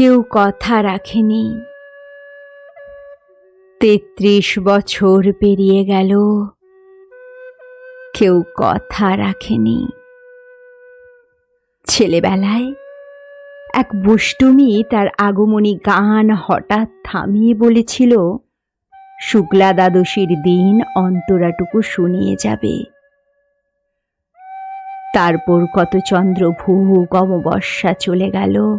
কেউ কথা রাখেনি। তেত্রিশ বছর পেরিয়ে গেল। কেউ কথা রাখেনি। ছেলেবেলায় এক বুষ্টুমি তার আগমনী গান হঠাৎ থামিয়ে বলেছিল, শুক্লা দ্বাদশীর দিন অন্তরাটুকু শুনিয়ে যাবে। তারপর কত চন্দ্র চন্দ্রভূ অমাবস্যা চলে গেল।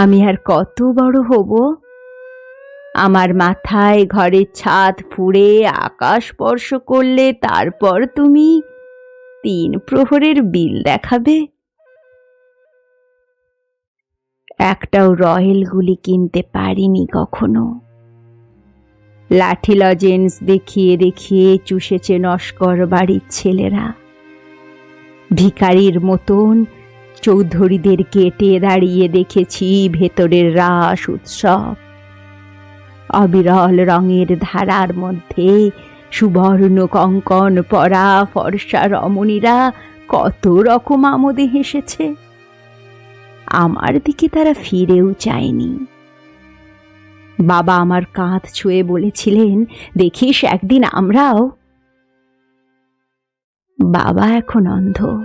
আমি আর কত বড় হব? আমার মাথায় ঘরের ছাদ ফুঁড়ে আকাশ স্পর্শ করলে তারপর তুমি তিন প্রহরের বিল দেখাবে। একটাও রয়েল গুলি কিনতে পারিনি কখনো। লাঠি লজেন্স দেখিয়ে দেখিয়ে চুষেছে নস্কর বাড়ির ছেলেরা। ভিখারির মতন চৌধুরীদের কেটে দাঁড়িয়ে দেখেছি ভেতরের রাস উৎসব। অবিরল রঙের ধারার মধ্যে সুবর্ণ কঙ্কন, পরা ফর্সা রমণীরা কত রকম আমোদে হেসেছে। আমার দিকে তারা ফিরেও চায়নি। বাবা আমার কাঁধ ছুঁয়ে বলেছিলেন, দেখিস একদিন আমরাও। বাবা এখন অন্ধ।